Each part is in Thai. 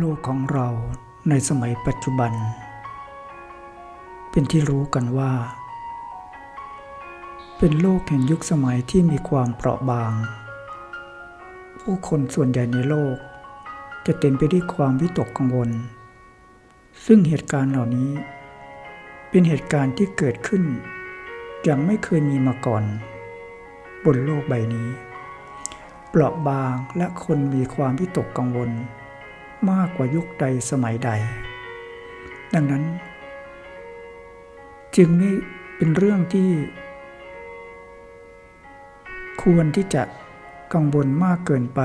โลกของเราในสมัยปัจจุบัน เป็นที่รู้กันว่า เป็นโลกแห่งยุคสมัยที่มีความเปราะบาง ผู้คนส่วนใหญ่ในโลก จะเต็มไปด้วยความวิตกกังวล ซึ่งเหตุการณ์เหล่านี้ เป็นเหตุการณ์ที่เกิดขึ้นย่างไม่เคยมีมาก่อน บนโลกใบนี้ เปราะบางและคนมีความวิตกกังวล มากกว่ายุคใดสมัยใด ดังนั้น จึงไม่เป็นเรื่องที่ ควรที่จะกังวลมากเกินไป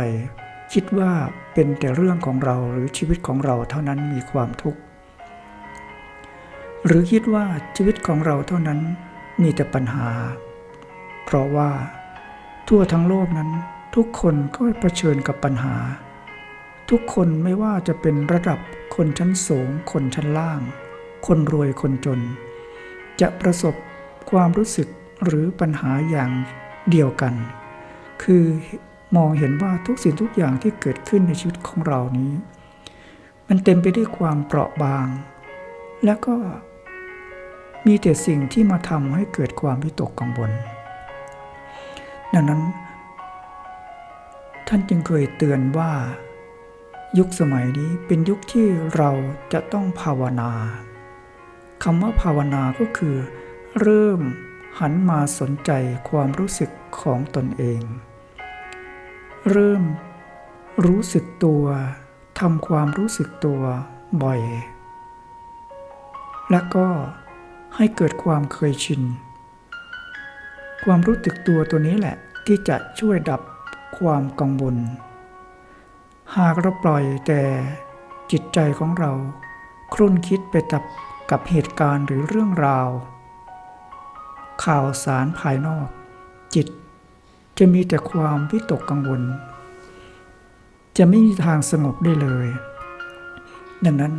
คิดว่าเป็นแต่เรื่องของเราหรือชีวิตของเราเท่านั้นมีความทุกข์ หรือคิดว่าชีวิตของเราเท่านั้นมีแต่ปัญหา เพราะว่าทั่วทั้งโลกนั้นทุกคนก็เผชิญกับปัญหา ทุกคนไม่ว่าจะเป็นระดับคนชั้นสูง คนชั้นล่าง คนรวยคนจน จะประสบความรู้สึกหรือปัญหาอย่างเดียวกัน คือมองเห็นว่าทุกสิ่งทุกอย่างที่เกิดขึ้นในชีวิตของเรานี้ มันเต็มไปด้วยความเปราะบาง และก็มีแต่สิ่งที่มาทำให้เกิดความวิตกกังวลดังนั้น ท่านจึงเคยเตือนว่า ยุคสมัยนี้เป็นยุคที่เราจะต้องภาวนาคำว่าภาวนาก็คือ เริ่มหันมาสนใจความรู้สึกของตนเอง เริ่มรู้สึกตัวทำความรู้สึกตัวบ่อย และก็ให้เกิดความเคยชิน ความรู้สึกตัวตัวนี้แหละที่จะช่วยดับความกังวล หากเราปล่อยแต่จิตใจของเรา ครุ่นคิดไปกับกับเหตุการณ์หรือเรื่องราว ข่าวสารภายนอก จิตจะมีแต่ความวิตกกังวล จะไม่มีทางสงบได้เลย ดังนั้น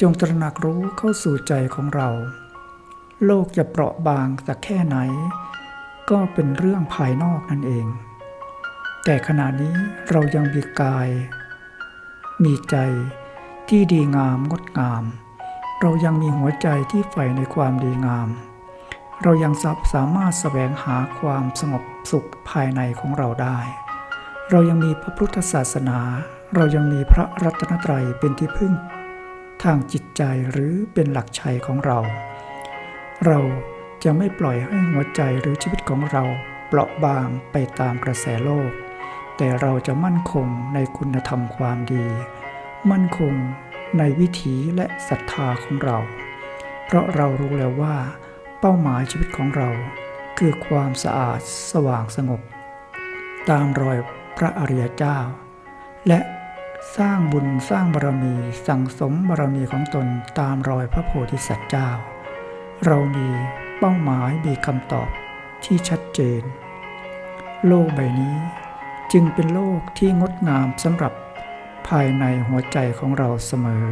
จงตระหนักรู้เข้าสู่ใจของเรา โลกจะเปราะบางสักแค่ไหน ก็เป็นเรื่องภายนอกนั่นเอง แต่ขณะนี้เรายังมีกาย มีใจที่ดีงามงดงาม เรายังมีหัวใจที่ใฝ่ในความดีงาม เรายังสามารถแสวงหาความสงบสุขภายในของเราได้ เรายังมีพระพุทธศาสนา เรายังมีพระรัตนตรัยเป็นที่พึ่ง ทางจิตใจหรือเป็นหลักชัยของเรา เราจะไม่ปล่อยให้หัวใจหรือชีวิตของเราเปราะบางไปตามกระแสโลก แต่เราจะมั่นคงในคุณธรรมความดี มั่นคงในวิถีและศรัทธาของเรา เพราะเรารู้แล้วว่า เป้าหมายชีวิตของเรา คือความสะอาดสว่างสงบ ตามรอยพระอริยเจ้า และสร้างบุญสร้างบารมี สั่งสมบารมีของตนตามรอยพระโพธิสัตว์เจ้า เรามีเป้าหมายมีคำตอบที่ชัดเจน โลกใบนี้ จึงเป็นโลกที่งดงามสำหรับภายในหัวใจของเราเสมอ